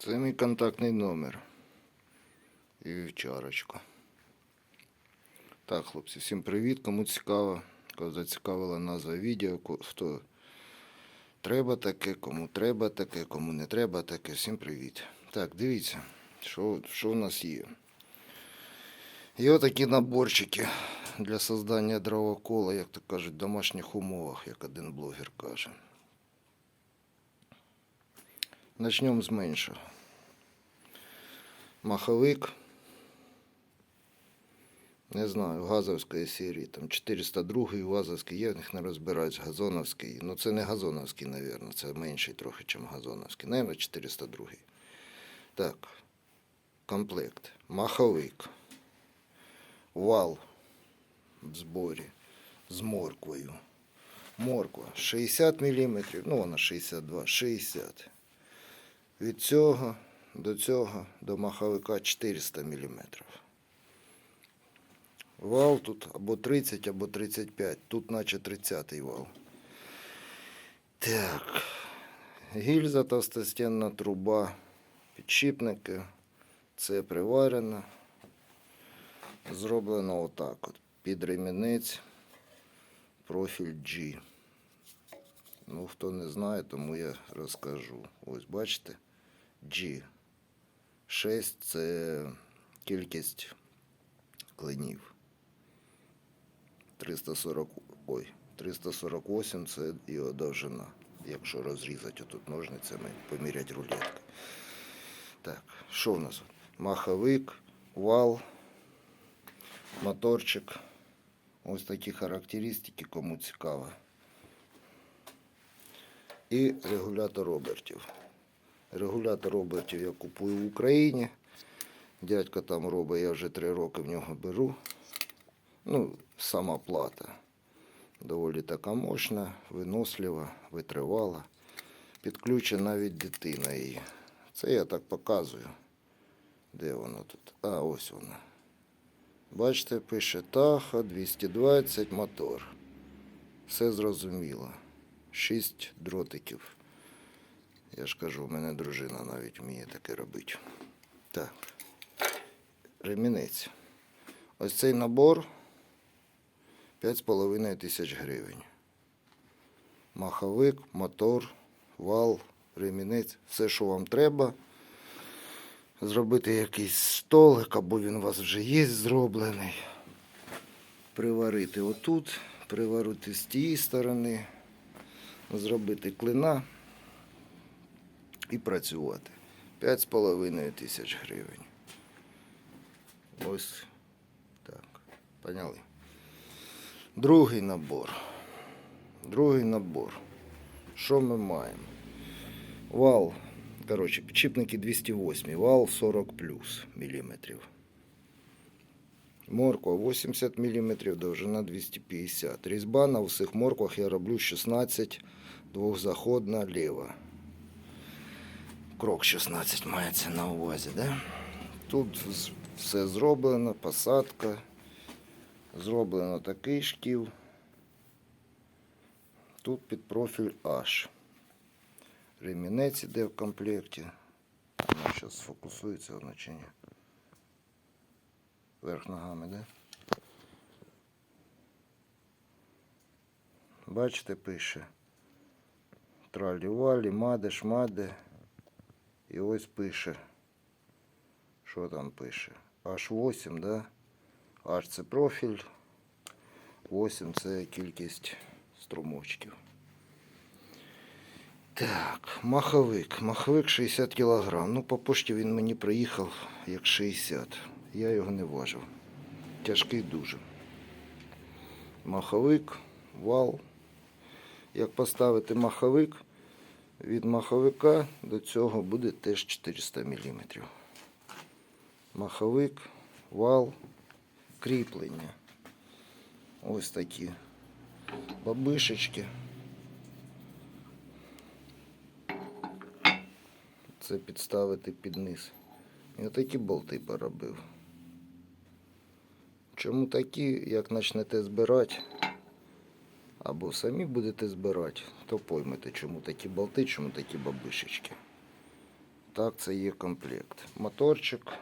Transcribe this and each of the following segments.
Це мій контактний номер. І вівчарочка. Так, хлопці, всім привіт. Кому цікаво, кого зацікавила назва відео, хто треба таке, кому треба таке, кому не треба таке. Всім привіт. Так, дивіться, що, що в нас є. Є отакі наборчики для создання дровокола, як то кажуть, в домашніх умовах, як один блогер каже. Начнемо з меншого. Маховик. Не знаю, газовської серії, там 402 газовський, я них не розбираюсь, газоновський. Ну це не газоновський, мабуть, це менший трохи, ніж газоновський. Наверно, 402. Так, комплект. Маховик. Вал в зборі з морквою. Морква 60 мм, ну вона 62, 60 від цього до цього до маховика 400 мм. Вал тут або 30, або 35. Тут наче 30 вал. Так. Гільза товстостінна труба, підшипники. Це приварено. Зроблено отак от. Під ремінець. Профіль G. Ну, хто не знає, тому я розкажу. Ось бачите? G. 6 це кількість клинів. 340, ой, 348 це його довжина. Якщо розрізати отут ножницями, поміряти рулеткою. Так, що в нас? Маховик, вал, моторчик. Ось такі характеристики, кому цікаво. І регулятор обертів. Регулятор обертів я купую в Україні. Дядько там робить, я вже три роки в нього беру. Ну, сама плата. Доволі така мощна, винослива, витривала. Підключена навіть дитина її. Це я так показую. Де воно тут? А, ось воно. Бачите, пише Таха 220 мотор. Все зрозуміло. Шість дротиків. Я ж кажу, у мене дружина навіть вміє таке робити. Так. Ремінець. Ось цей набор 5,5 тисяч гривень. Маховик, мотор, вал, ремінець, все, що вам треба. Зробити якийсь столик, або він у вас вже є зроблений. Приварити отут, приварити з тієї сторони, зробити клина і працювати. 5,5 тисяч гривень. Ось так. Поняли? Другий набор. Другий набор. Що ми маємо? Вал. Коротше, підшипники 208, вал 40 плюс міліметрів. Морква 80 мм, довжина 250. Різьба на всіх морквах я роблю 16, двохзаходна ліва. Крок 16 мається на увазі, да? Тут все зроблено, посадка. Зроблено такий шків. Тут під профіль H. Ремінець іде в комплекті. Воно зараз сфокусується воно чи. Верх ногами, да? Бачите, пише. Тралі-валі, маде, шмаде. І ось пише. Що там пише? H8, да? H це профіль. 8 це кількість струмочків. Так, маховик. Маховик 60 кг. Ну, по пошті він мені приїхав як 60. Я його не важив. Тяжкий дуже. Маховик, вал. Як поставити маховик, від маховика до цього буде теж 400 мм. Маховик, вал, кріплення. Ось такі бабишечки. Це підставити під низ. І отакі болти поробив. Чому такі, як почнете збирати, або самі будете збирати, то поймете, чому такі болти, чому такі бабишечки. Так, це є комплект. Моторчик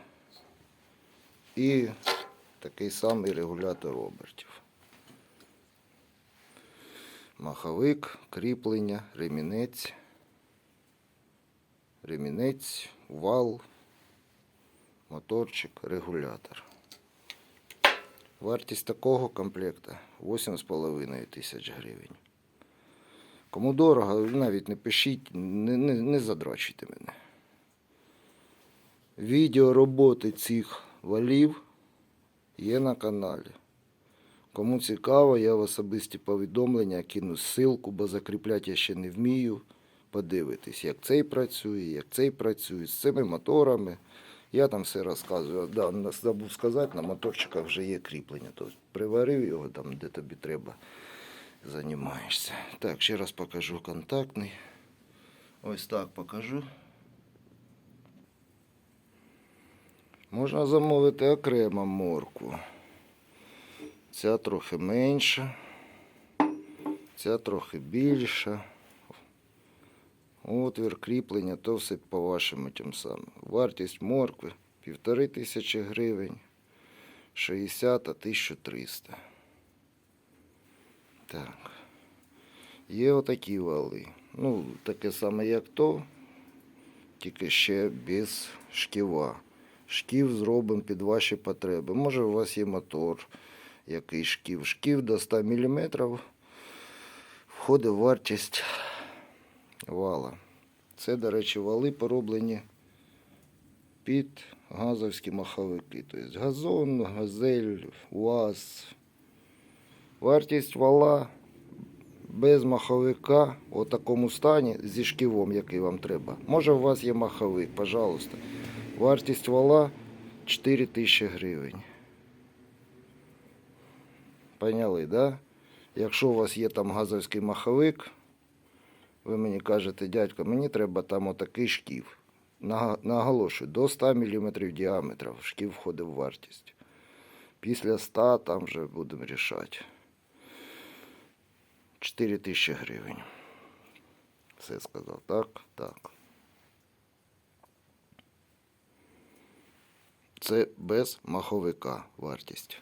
і такий самий регулятор обертів. Маховик, кріплення, ремінець, ремінець, вал, моторчик, регулятор. Вартість такого комплекта 8,5 тисяч гривень. Кому дорого, навіть не пишіть, не, не, не задрачуйте мене. Відео роботи цих валів є на каналі. Кому цікаво, я в особисті повідомлення кину ссылку, бо закріпляти я ще не вмію. Подивитись, як цей працює, як цей працює, з цими моторами. Я там все розказую. Да, забув сказати, на моторчиках вже є кріплення. Тобто приварив його там, де тобі треба, займаєшся. Так, ще раз покажу контактний. Ось так покажу. Можна замовити окремо морку. Ця трохи менша, ця трохи більша. Отвір, кріплення, то все по вашому тим самим. Вартість моркви півтори тисячі гривень, 60 а 1300. Так. Є отакі вали. Ну, таке саме, як то, тільки ще без шківа. Шків зробимо під ваші потреби. Може, у вас є мотор, який шків. Шків до 100 мм входить вартість вала. Це, до речі, вали пороблені під газовські маховики. Тобто газон, газель, УАЗ. Вартість вала без маховика у такому стані зі шківом, який вам треба. Може, у вас є маховик, пожалуйста. Вартість вала 4 тисячі гривень. Поняли, да? Якщо у вас є там газовський маховик, ви мені кажете, дядько, мені треба там отакий шків. Наголошую, до 100 мм діаметру шків входить в вартість. Після 100 там вже будемо рішати. 4 тисячі гривень. Все сказав. Так, так. Це без маховика вартість.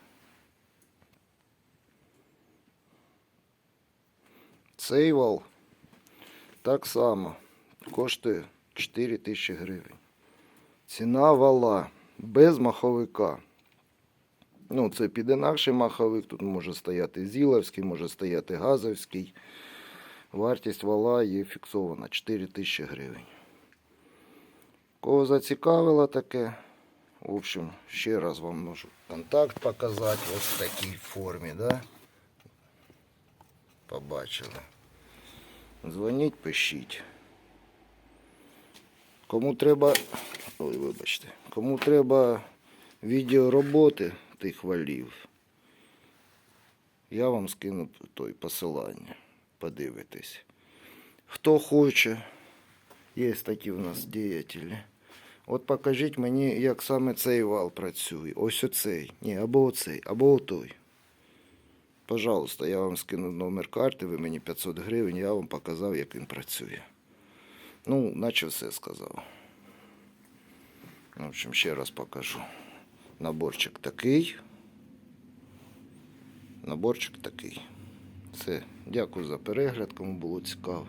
Цей вал так само коштує 4 тисячі гривень. Ціна вала без маховика. Ну, це під інакший маховик. Тут може стояти зіловський, може стояти газовський. Вартість вала є фіксована 4 тисячі гривень. Кого зацікавило таке? В общем, ще раз вам можу контакт показати ось в такій формі, да? Побачили. Дзвоніть, пишіть. Кому треба. Ой, вибачте. Кому треба відео роботи тих валів, я вам скину той посилання. Подивитись. Хто хоче, є такі в нас діятелі. От покажіть мені, як саме цей вал працює. Ось оцей. Ні, або оцей, або отой. Пожалуйста, я вам скину номер карти, ви мені 500 гривень, я вам показав, як він працює. Ну, наче все сказав. В общем, ще раз покажу. Наборчик такий. Наборчик такий. Все. Дякую за перегляд, кому було цікаво.